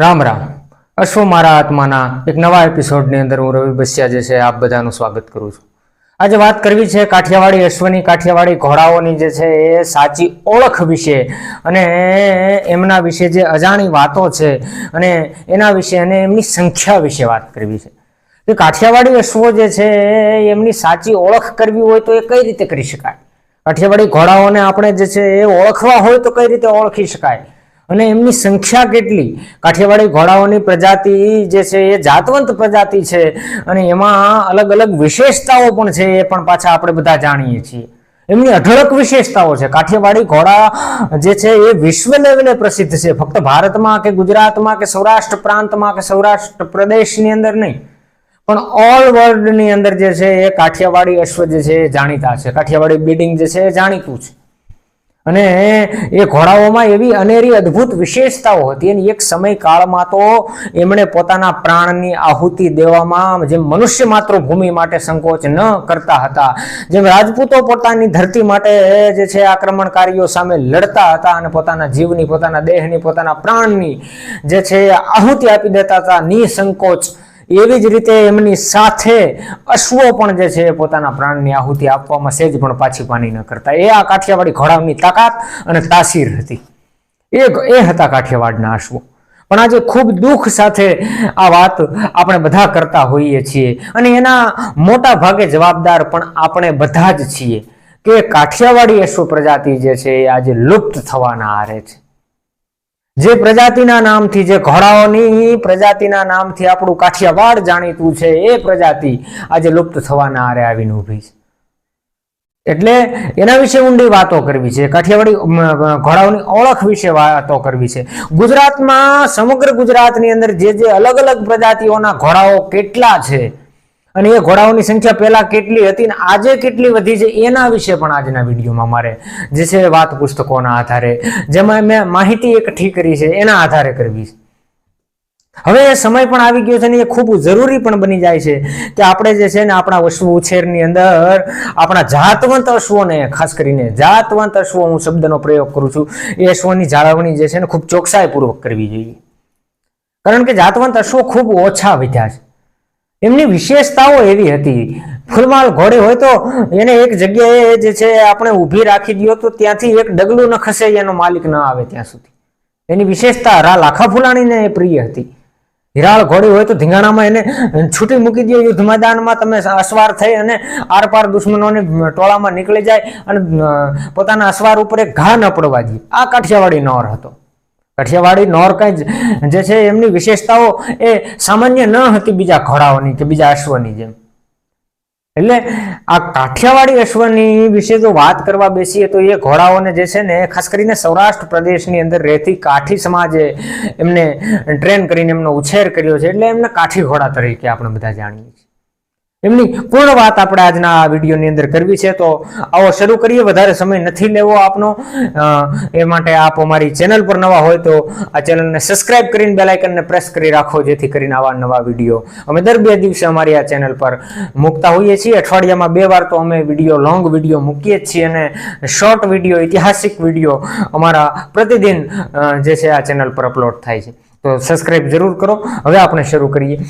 રામ રામ. અશ્વ મારા આત્માના એક નવા એપિસોડની અંદર હું રવિ બસિયા જે છે, આપ બધાનું સ્વાગત કરું છું. આજે વાત કરવી છે કાઠિયાવાડી અશ્વની, કાઠિયાવાડી ઘોડાઓની જે છે, એ સાચી ઓળખ વિશે અને એમના વિશે જે અજાણી વાતો છે અને એના વિશે અને એમની સંખ્યા વિશે વાત કરવી છે. કે કાઠિયાવાડી અશ્વો જે છે એમની સાચી ઓળખ કરવી હોય તો એ કઈ રીતે કરી શકાય? કાઠિયાવાડી ઘોડાઓને આપણે જે છે, એ ઓળખવા હોય તો કઈ રીતે ઓળખી શકાય? અને એમની સંખ્યા કેટલી? કાઠિયાવાડી ઘોડાઓની પ્રજાતિ જે છે, એ જાતવંત પ્રજાતિ છે અને એમાં અલગ અલગ વિશેષતાઓ પણ છે, એ પણ પાછા આપણે બધા જાણીએ છીએ. એમની અઢળક વિશેષતાઓ છે. કાઠિયાવાડી ઘોડા જે છે, એ વિશ્વ લેવલે પ્રસિદ્ધ છે. ફક્ત ભારતમાં કે ગુજરાતમાં કે સૌરાષ્ટ્ર પ્રાંતમાં કે સૌરાષ્ટ્ર પ્રદેશની અંદર નહીં. પણ ઓલ વર્લ્ડની અંદર જે છે, એ કાઠિયાવાડી અશ્વ જે છે, એ જાણીતા છે. કાઠિયાવાડી બિડિંગ જે છે, એ જાણીતું છે. અને એ ઘોડાઓમાં એવી અનેરી અદ્ભુત વિશેષતાઓ હતી. અને એક સમય કાળમાં તો એમણે પોતાના પ્રાણની આહુતિ દેવામાં જેમ મનુષ્ય માતૃભૂમિ માટે સંકોચ ન કરતા હતા, જેમ રાજપૂતો પોતાની ધરતી માટે જે છે આક્રમણકારીઓ સામે લડતા હતા અને પોતાના જીવની, પોતાના દેહની, પોતાના પ્રાણની જે છે આહુતિ આપી દેતા હતા, નિસંકોચ એવી જ રીતે એમની સાથે અશ્વો પણ જે છે એ પોતાના પ્રાણની આહુતિ આપવામાં સેજ પણ પાછી પાની ન કરતા. એ આ કાઠિયાવાડી ઘોડાની તાકાત અને તાસીર હતી. એ એ હતા કાઠિયાવાડના અશ્વો. પણ આજે ખૂબ દુઃખ સાથે આ વાત આપણે બધા કરતા હોઈએ છીએ અને એના મોટા ભાગે જવાબદાર પણ આપણે બધા જ છીએ કે કાઠિયાવાડી અશ્વ પ્રજાતિ જે છે એ આજે લુપ્ત થવાના આરે છે. જે પ્રજાતિના નામથી, જે ઘોડાઓની પ્રજાતિના નામથી આપણું કાઠિયાવાડ જાણીતું છે, એ પ્રજાતિ આજે લુપ્ત થવાના આરે આવીને ઊભી છે. એટલે એના વિશે ઊંડી વાતો કરવી છે, કાઠિયાવાડી ઘોડાઓની ઓળખ વિશે વાતો કરવી છે. ગુજરાતમાં, સમગ્ર ગુજરાતની અંદર જે જે અલગ અલગ પ્રજાતિઓના ઘોડાઓ કેટલા છે અને એ ઘોડાઓની સંખ્યા પહેલા કેટલી હતી ને આજે કેટલી વધી છે એના વિશે પણ આજના વિડીયોમાં મારે જે છે વાત પુસ્તકોના આધારે, જેમાં મેં માહિતી એકઠી કરી છે એના આધારે કરવી છે. હવે એ સમય પણ આવી ગયો છે ને એ ખૂબ જરૂરી પણ બની જાય છે કે આપણે જે છે ને આપણા અશ્વ ઉછેરની અંદર, આપણા જાતવંત અશ્વોને, ખાસ કરીને જાતવંત અશ્વો હું શબ્દનો પ્રયોગ કરું છું, એ અશ્વની જાળવણી જે છે ને ખૂબ ચોકસાઈપૂર્વક કરવી જોઈએ. કારણ કે જાતવંત અશ્વો ખૂબ ઓછા વિધ્યા છે. એમની વિશેષતાઓ એવી હતી. ફૂલમાલ ઘોડે હોય તો એને એક જગ્યાએ જે છે આપણે ઊભી રાખી દો તો ત્યાંથી એક ડગલું ન ખસે, એનો માલિક ન આવે ત્યાં સુધી. એની વિશેષતા રા લાખા ફૂલાણીને એ પ્રિય હતી. હિરાળ ઘોડી હોય તો ધીંગાણામાં એને છૂટી મૂકી દો યુદ્ધ મેદાનમાં તમે અસવાર થઈ અને આરપાર દુશ્મનોને ટોળામાં નીકળી જાય અને પોતાના અસવાર ઉપર એક ઘા ન પડવા દે આ કાઠિયાવાડી નોર હતો. કાઠિયાવાડી નોર કઈ જ- જે છે એમની વિશેષતાઓ એ સામાન્ય ન હતી બીજા ઘોડાઓની કે બીજા અશ્વની જેમ. એટલે આ કાઠિયાવાડી અશ્વની વિશે જો વાત કરવા બેસીએ તો એ ઘોડાઓને જે છે ને, ખાસ કરીને સૌરાષ્ટ્ર પ્રદેશની અંદર રહેતી કાઠી સમાજે એમને ટ્રેન કરીને એમનો ઉછેર કર્યો છે. એટલે એમને કાઠી ઘોડા તરીકે આપણે બધા જાણીએ છીએ. એમની પૂર્ણ વાત આપણે આજના આ વિડીયોની અંદર કરવી છે? તો આવો શરૂ કરીએ. વધારે સમય નથી લેવો આપનો. એ માટે આપ અમારી ચેનલ પર નવા હોય તો આ ચેનલને સબસ્ક્રાઇબ કરીને બેલાઇકનને પ્રેસ કરી રાખો, જેથી કરીને આવા નવા વીડિયો અમે દર બે દિવસે અમારી આ ચેનલ પર મૂકતા હોઈએ છીએ. અઠવાડિયામાં બે વાર તો અમે વીડિયો, લોંગ વીડિયો મૂકીએ જ છીએ અને શોર્ટ વીડિયો, ઐતિહાસિક વીડિયો અમારા પ્રતિદિન જે છે આ ચેનલ પર અપલોડ થાય છે. તો સબસ્ક્રાઇબ જરૂર કરો. હવે આપણે શરૂ કરીએ.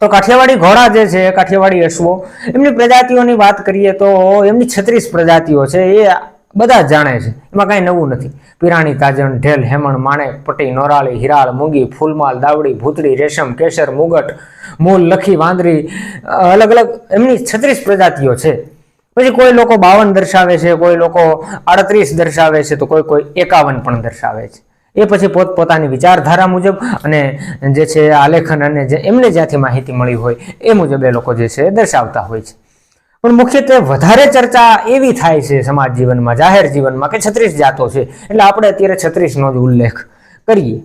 તો કાઠિયાવાડી ઘોડા જે છે, કાઠિયાવાડી અશ્વો, એમની પ્રજાતિઓની વાત કરીએ તો એમની છત્રીસ પ્રજાતિઓ છે, એ બધા જાણે છે. એમાં કાંઈ નવું નથી. પિરાણી, તાજણ, ઢેલ, હેમણ માણેક પટી, નોરાળી, હિરાળ, મૂંગી, ફૂલમાલ, દાવડી, ભૂતળી, રેશમ, કેસર, મુગટ, મૂલ, લખી, વાંદરી અલગ અલગ એમની છત્રીસ પ્રજાતિઓ છે. પછી કોઈ લોકો બાવન દર્શાવે છે, કોઈ લોકો આડત્રીસ દર્શાવે છે, તો કોઈ કોઈ એકાવન પણ દર્શાવે છે. એ પછી પોત પોતાની વિચારધારા મુજબ અને જે છે આલેખન અને જે એમને જ્યાંથી માહિતી મળી હોય એ મુજબ એ લોકો જે છે દર્શાવતા હોય છે. પણ મુખ્યત્વે વધારે ચર્ચા એવી થાય છે સમાજ જીવનમાં, જાહેર જીવનમાં કે છત્રીસ જાતો છે. એટલે આપણે અત્યારે છત્રીસનો જ ઉલ્લેખ કરીએ.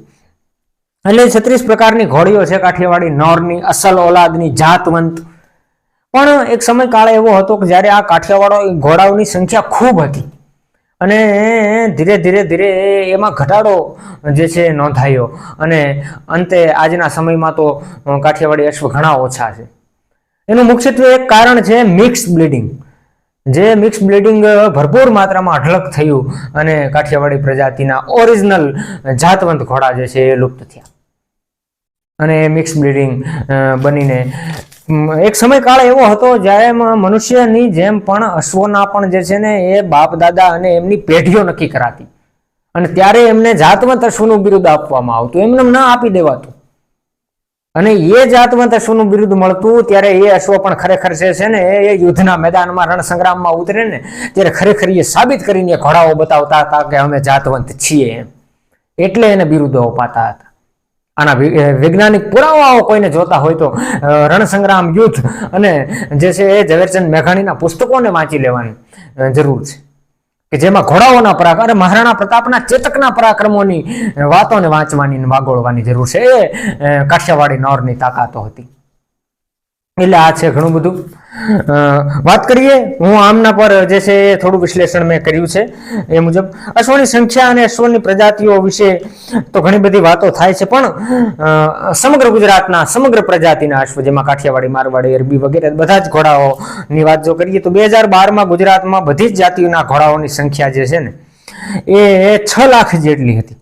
એટલે છત્રીસ પ્રકારની ઘોડીઓ છે, કાઠિયાવાડી નોરની, અસલ ઓલાદની, જાતવંત. પણ એક સમયકાળ એવો હતો કે જ્યારે આ કાઠિયાવાડો ઘોડાઓની સંખ્યા ખૂબ હતી. અને ધીરે ધીરે ધીરે એમાં ઘટાડો જે છે નોંધાયો. અને અંતે આજના સમયમાં તો કાઠિયાવાડી અશ્વ ઘણા ઓછા છે. એનું મુખ્યત્વે એક કારણ છે મિક્સ બ્લીડિંગ. જે મિક્સ બ્લીડિંગ ભરપૂર માત્રામાં અઢળક થયું અને કાઠિયાવાડી પ્રજાતિના ઓરિજિનલ જાતવંત ઘોડા જે છે એ લુપ્ત થયા. અને મિક્સ બ્લીડિંગ બનીને એક સમયકાળ એવો હતો જ્યારે મનુષ્યની જેમ પણ અશ્વના પણ જે છે ને એ બાપ દાદા અને એમની પેઢીઓ નક્કી કરાતી. અને ત્યારે એમને જાતવંત અશ્વનું બિરુદ આપવામાં આવતું. એમને ના આપી દેવાતું. અને એ જાતવંત અશ્વનું બિરુદ મળતું ત્યારે એ અશ્વ પણ ખરેખર જે છે ને એ યુદ્ધના મેદાનમાં રણસંગ્રામમાં ઉતરે ને ત્યારે ખરેખર એ સાબિત કરીને ઘોડાઓ બતાવતા હતા કે અમે જાતવંત છીએ એમ. એટલે એને બિરુદો અપાતા હતા. આના વૈજ્ઞાનિક પુરાવાઓ કોઈને જોતા હોય તો રણસંગ્રામ યુદ્ધ અને જે છે એ ઝવેરચંદ મેઘાણીના પુસ્તકોને વાંચી લેવાની જરૂર છે. કે જેમાં ઘોડાઓના પરાક્રમ અને મહારાણા પ્રતાપના ચેતકના પરાક્રમોની વાતોને વાંચવાની વાગોળવાની જરૂર છે. એ કાઠિયાવાડી નોરની તાકાતો હતી. એટલે આ છે ઘણું બધું. વાત કરીએ, હું આમના પર જે છે એ થોડું વિશ્લેષણ મેં કર્યું છે એ મુજબ. અશ્વની સંખ્યા અને અશ્વની પ્રજાતિઓ વિશે તો ઘણી બધી વાતો થાય છે, પણ સમગ્ર ગુજરાતના, સમગ્ર પ્રજાતિના અશ્વ, જેમાં કાઠિયાવાડી, મારવાડી, અરબી વગેરે, બધા જ ઘોડાઓની વાત જો કરીએ તો બે હજાર બારમાં ગુજરાતમાં બધી જ જાતિઓના ઘોડાઓની સંખ્યા જે છે ને, એ છ લાખ જેટલી હતી.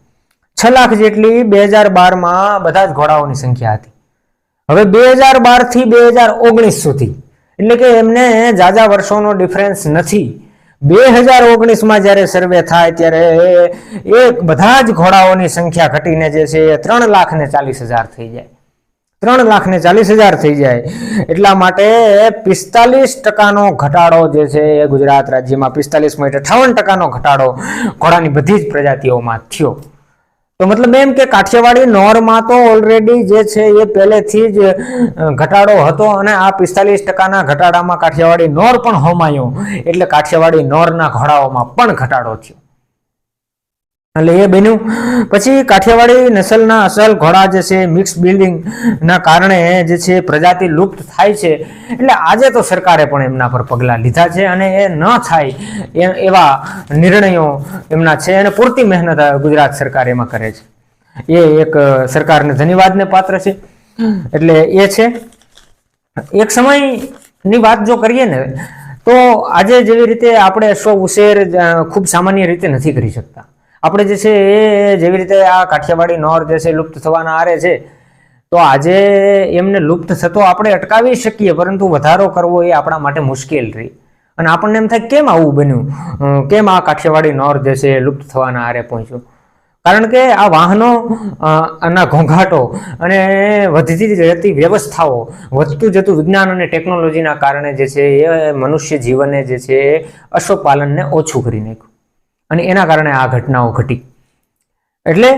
છ લાખ જેટલી બે હજાર બારમાં બધા જ ઘોડાઓની સંખ્યા હતી. હવે બે હજાર બારથી બે હજાર ઓગણીસ સુધી, એટલે કે એમને જાજા વર્ષોનો ડિફરન્સ નથી. બે હજાર ઓગણીસમાં જ્યારે સર્વે થાય ત્યારે એ બધા જ ઘોડાઓની સંખ્યા ઘટીને જે છે એ ત્રણ લાખ ને ચાલીસ હજાર થઈ જાય. ત્રણ લાખ ને ચાલીસ હજાર થઈ જાય. એટલા માટે પિસ્તાલીસ ટકાનો ઘટાડો જે છે એ ગુજરાત રાજ્યમાં પિસ્તાલીસ પોઈન્ટ અઠાવન ટકાનો ઘટાડો ઘોડાની બધી જ પ્રજાતિઓમાં થયો. તો મતલબ એમ કે કાઠિયાવાડી નોરમાં તો ઓલરેડી જે છે એ પહેલેથી જ ઘટાડો હતો અને આ પિસ્તાલીસ ટકાના ઘટાડામાં કાઠિયાવાડી નોર પણ હોમાયો. એટલે કાઠિયાવાડી નોરના ઘોડાઓમાં પણ ઘટાડો થયો. એટલે એ બન્યું. પછી કાઠિયાવાડી નસલના અસલ ઘોડા જે છે મિક્સ બિલ્ડિંગના કારણે જે છે, પ્રજાતિ લુપ્ત થાય છે. એટલે આજે તો સરકારે પણ એમના પર પગલાં લીધા છે અને એ ન થાય એવા નિર્ણયો એમના છે અને પૂરતી મહેનત ગુજરાત સરકાર એમાં કરે છે. એ એક સરકારને ધન્યવાદને પાત્ર છે. એટલે એ છે. એક સમયની વાત જો કરીએ ને, તો આજે જેવી રીતે આપણે સ્વ ઉછેર ખૂબ સામાન્ય રીતે નથી કરી શકતા. આપણે જે છે એ જેવી રીતે આ કાઠિયાવાડી નોર જે છે લુપ્ત થવાના આરે છે, તો આજે એમને લુપ્ત થતો આપણે અટકાવી શકીએ, પરંતુ વધારો કરવો એ આપણા માટે મુશ્કેલ રહી. અને આપણને એમ થાય, કેમ આવું બન્યું? કેમ આ કાઠિયાવાડી નોર જે છે લુપ્ત થવાના આરે પહોંચ્યું? કારણ કે આ વાહનો આના ઘોંઘાટો અને વધતી જતી વ્યવસ્થાઓ, વધતું જતું વિજ્ઞાન અને ટેકનોલોજીના કારણે જે છે એ મનુષ્ય જીવને જે છે એ અશ્વપાલનને ઓછું કરી નાખ્યું. અને એના કારણે આ ઘટનાઓ ઘટી. એટલે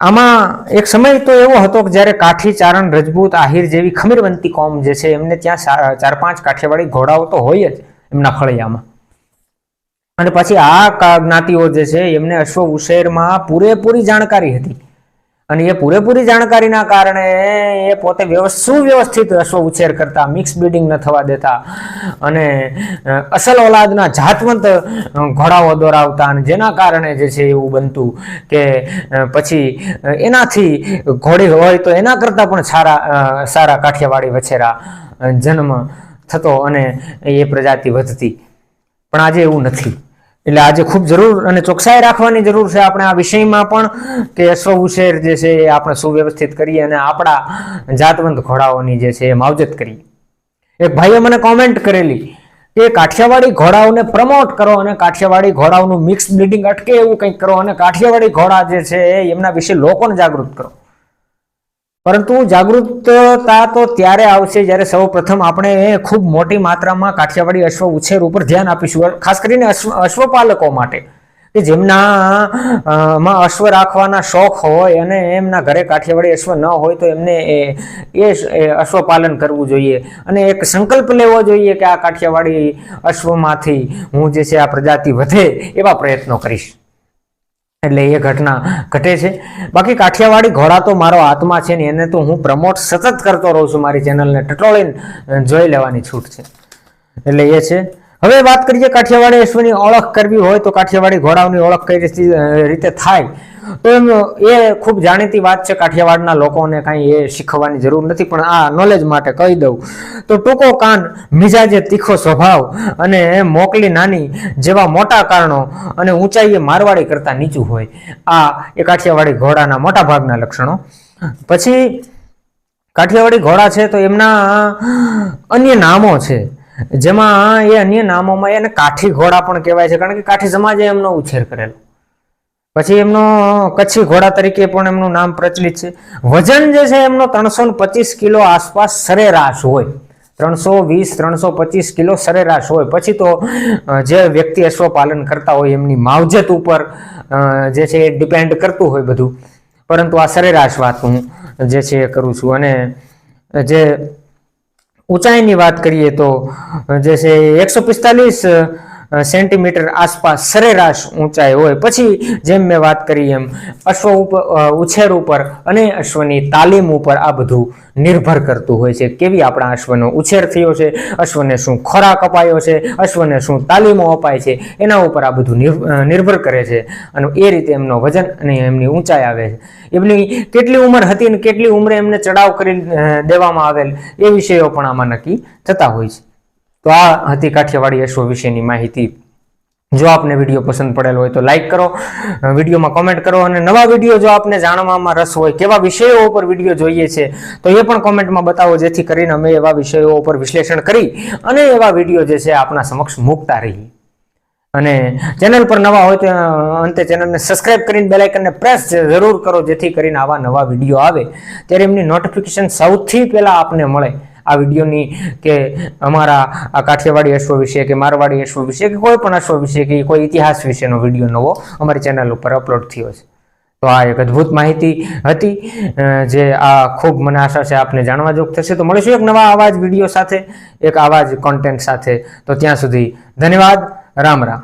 આમાં એક સમય તો એવો હતો કે જ્યારે કાઠી ચારણ રજપૂત આહિર જેવી ખમીરવંતી કોમ જે છે, એમને ત્યાં ચાર પાંચ કાઠિયાવાડી ઘોડાઓ તો હોય જ એમના ફળિયામાં. અને પછી આ જ્ઞાતિઓ જે છે, એમને અશ્વ ઉશેરમાં પૂરેપૂરી જાણકારી હતી. અને એ પૂરેપૂરી જાણકારીના કારણે એ પોતે સુવ્યવસ્થિત અશ્વ ઉછેર કરતા, મિક્સ બ્રીડિંગ ન થવા દેતા અને અસલ ઓલાદના જાતવંત ઘોડાઓ દોરાવતા અને જેના કારણે જે છે એવું બનતું કે પછી એનાથી ઘોડી હોય તો એના કરતાં પણ સારા સારા કાઠિયાવાડી વછેરા જન્મ થતો અને એ પ્રજાતિ વધતી. પણ આજે એવું નથી. એટલે આજે ખૂબ જરૂર અને ચોકસાઈ રાખવાની જરૂર છે આપણે આ વિષયમાં પણ કે અશ્વ ઉછેર જે છે એ આપણે સુવ્યવસ્થિત કરીએ અને આપણા જાતવંત ઘોડાઓની જે છે એ માવજત કરીએ. એક ભાઈએ મને કોમેન્ટ કરેલી કે કાઠિયાવાડી ઘોડાઓને પ્રમોટ કરો અને કાઠિયાવાડી ઘોડાઓનું મિક્સ બ્લીડિંગ અટકે એવું કંઈક કરો અને કાઠિયાવાડી ઘોડા જે છે એમના વિશે લોકોને જાગૃત કરો. પરંતુ જાગૃતતા તો ત્યારે આવશે જ્યારે સૌ પ્રથમ આપણે ખૂબ મોટી માત્રામાં કાઠિયાવાડી અશ્વ ઉછેર ઉપર ધ્યાન આપીશું. ખાસ કરીને અશ્વપાલકો માટે. કે જેમના માં અશ્વ રાખવાના શોખ હોય અને એમના ઘરે કાઠિયાવાડી અશ્વ ન હોય તો એમને એ અશ્વપાલન કરવું જોઈએ. અને એક સંકલ્પ લેવો જોઈએ કે આ કાઠિયાવાડી અશ્વમાંથી હું જે છે આ પ્રજાતિ વધે એવા પ્રયત્નો કરીશ. એટલે એ ઘટના ઘટે છે. બાકી કાઠિયાવાડી ઘોડા તો મારો આત્મા છે ને એને તો હું પ્રમોટ સતત કરતો રહું છું મારી ચેનલને ટટોળીને જોઈ લેવાની છૂટ છે. એટલે એ છે. હવે વાત કરીએ કાઠિયાવાડી અશ્વની ઓળખ કરવી હોય તો કાઠિયાવાડી ઘોડાઓની ઓળખ કઈ રીતે થાય? તો એમ, એ ખૂબ જાણીતી વાત છે કાઠિયાવાડના લોકોને કાંઈ એ શીખવવાની જરૂર નથી, પણ આ નોલેજ માટે કહી દઉં. તો ટૂંકો કાન, મિજાજે તીખો સ્વભાવ અને મોકલી નાની જેવા મોટા કારણો અને ઊંચાઈએ મારવાડી કરતાં નીચું હોય. આ એ કાઠિયાવાડી ઘોડાના મોટા ભાગના લક્ષણો. પછી કાઠિયાવાડી ઘોડા છે તો એમના અન્ય નામો છે. જેમાં એ અન્ય નામોમાં એને કાઠી ઘોડા પણ કહેવાય છે, કારણ કે કાઠી સમાજે એમનો ઉછેર કરેલો. પછી એમનો કચ્છી ઘોડા તરીકે પણ એમનું નામ પ્રચલિત છે. વજન જે છે, એમનો ત્રણસો પચીસ કિલો આસપાસ સરેરાશ હોય. ત્રણસો વીસ, ત્રણસો પચીસ કિલો સરેરાશ હોય. પછી તો જે વ્યક્તિ અશ્વપાલન કરતા હોય, એમની માવજત ઉપર જે છે, એ ડિપેન્ડ કરતું હોય બધું. પરંતુ આ સરેરાશ વાત હું જે છે, એ કરું છું. અને જે ઊંચાઈની વાત કરીએ તો જે છે એકસો પિસ્તાલીસ સેન્ટીમીટર આસપાસ સરેરાશ ઊંચાઈ હોય. પછી જેમ મેં વાત કરી એમ, અશ્વ ઉપર ઉછેર ઉપર અને અશ્વની તાલીમ ઉપર આ બધું નિર્ભર કરતું હોય છે. કેવી આપણા અશ્વનો ઉછેર થયો છે, અશ્વને શું ખોરાક અપાયો છે, અશ્વને શું તાલીમો અપાય છે, એના ઉપર આ બધું નિર્- નિર્ભર કરે છે. અને એ રીતે એમનો વજન અને એમની ઊંચાઈ આવે છે. એમની કેટલી ઉંમર હતી અને કેટલી ઉંમરે એમને ચડાવ કરી દેવામાં આવેલ એ વિષયો પણ આમાં નક્કી થતા હોય છે. તો આ હતી કાઠિયાવાડી અશ્વ વિશેની માહિતી. જો આપને વીડિયો પસંદ પડેલો હોય તો લાઈક કરો, વિડીયોમાં કોમેન્ટ કરો અને નવા વીડિયો જો આપને જાણવામાં રસ હોય કેવા વિષયો ઉપર વીડિયો જોઈએ છે, તો એ પણ કોમેન્ટમાં બતાવો જેથી કરીને અમે એવા વિષયો ઉપર વિશ્લેષણ કરી અને એવા વીડિયો જે છે આપના સમક્ષ મૂકતા રહીએ. અને ચેનલ પર નવા હોય તો અંતે ચેનલને સબસ્ક્રાઇબ કરીને બેલાઇકનને પ્રેસ જરૂર કરો જેથી કરીને આવા નવા વીડિયો આવે. ત્યારે એમની નોટિફિકેશન સૌથી પહેલાં આપને મળે. આ વિડીયોની કે અમારા કાઠિયાવાડી અશ્વ વિશે કે મારવાડી અશ્વ વિશે કે કોઈ પણ અશ્વ વિશે કે કોઈ ઇતિહાસ વિશેનો વીડિયો નવો અમારી ચેનલ ઉપર અપલોડ થયો છે. તો આ એક અદ્ભુત માહિતી હતી જે આ ખૂબ મને આશા છે આપને જાણવા જોગ થશે. તો મળીશું એક નવા આવા જ વીડિયો સાથે, એક આવા જ કોન્ટેન્ટ સાથે. તો ત્યાં સુધી ધન્યવાદ, રામ રામ.